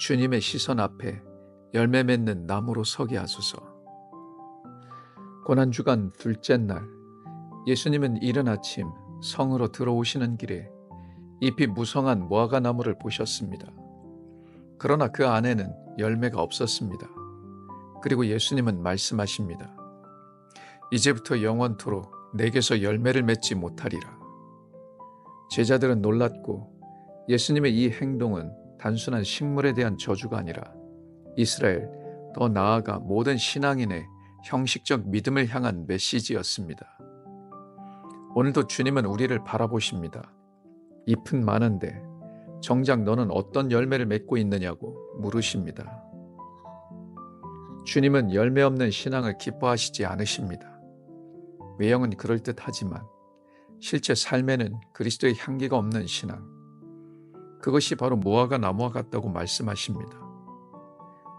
주님의 시선 앞에 열매 맺는 나무로 서게 하소서. 고난주간 둘째 날, 예수님은 이른 아침 성으로 들어오시는 길에 잎이 무성한 무화과 나무를 보셨습니다. 그러나 그 안에는 열매가 없었습니다. 그리고 예수님은 말씀하십니다. 이제부터 영원토록 내게서 열매를 맺지 못하리라. 제자들은 놀랐고 예수님의 이 행동은 단순한 식물에 대한 저주가 아니라 이스라엘, 더 나아가 모든 신앙인의 형식적 믿음을 향한 메시지였습니다. 오늘도 주님은 우리를 바라보십니다. 잎은 많은데 정작 너는 어떤 열매를 맺고 있느냐고 물으십니다. 주님은 열매 없는 신앙을 기뻐하시지 않으십니다. 외형은 그럴듯하지만 실제 삶에는 그리스도의 향기가 없는 신앙. 그것이 바로 무화과 나무와 같다고 말씀하십니다.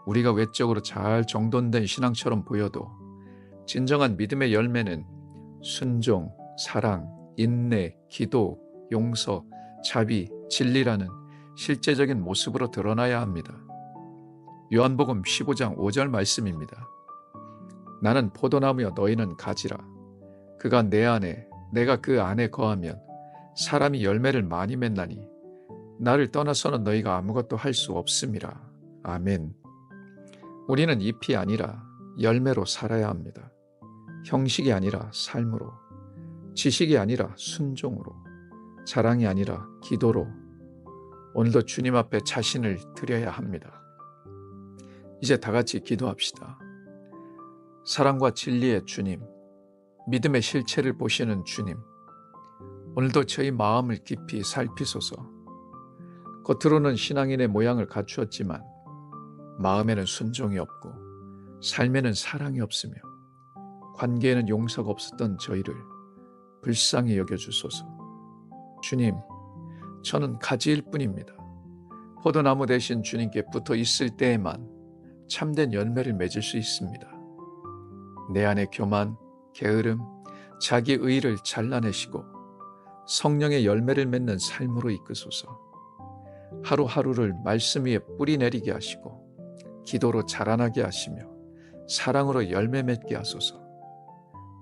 우리가 외적으로 잘 정돈된 신앙처럼 보여도 진정한 믿음의 열매는 순종, 사랑, 인내, 기도, 용서, 자비, 진리라는 실제적인 모습으로 드러나야 합니다. 요한복음 15장 5절 말씀입니다. 나는 포도나무여 너희는 가지라. 그가 내 안에 내가 그 안에 거하면 사람이 열매를 많이 맺나니 나를 떠나서는 너희가 아무것도 할 수 없음이라. 아멘. 우리는 잎이 아니라 열매로 살아야 합니다. 형식이 아니라 삶으로, 지식이 아니라 순종으로, 자랑이 아니라 기도로 오늘도 주님 앞에 자신을 드려야 합니다. 이제 다 같이 기도합시다. 사랑과 진리의 주님, 믿음의 실체를 보시는 주님, 오늘도 저희 마음을 깊이 살피소서. 겉으로는 신앙인의 모양을 갖추었지만 마음에는 순종이 없고 삶에는 사랑이 없으며 관계에는 용서가 없었던 저희를 불쌍히 여겨주소서. 주님, 저는 가지일 뿐입니다. 포도나무 대신 주님께 붙어 있을 때에만 참된 열매를 맺을 수 있습니다. 내 안의 교만, 게으름, 자기 의를 잘라내시고 성령의 열매를 맺는 삶으로 이끄소서. 하루하루를 말씀 위에 뿌리 내리게 하시고 기도로 자라나게 하시며 사랑으로 열매 맺게 하소서.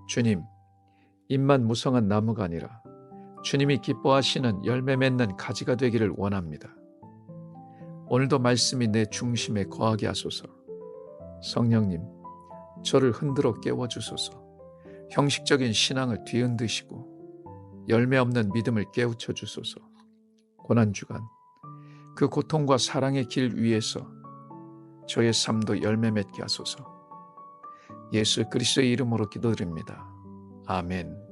주님, 잎만 무성한 나무가 아니라 주님이 기뻐하시는 열매 맺는 가지가 되기를 원합니다. 오늘도 말씀이 내 중심에 거하게 하소서. 성령님, 저를 흔들어 깨워 주소서. 형식적인 신앙을 뒤흔드시고 열매 없는 믿음을 깨우쳐 주소서. 고난 주간 그 고통과 사랑의 길 위에서 저의 삶도 열매 맺게 하소서. 예수 그리스도의 이름으로 기도드립니다. 아멘.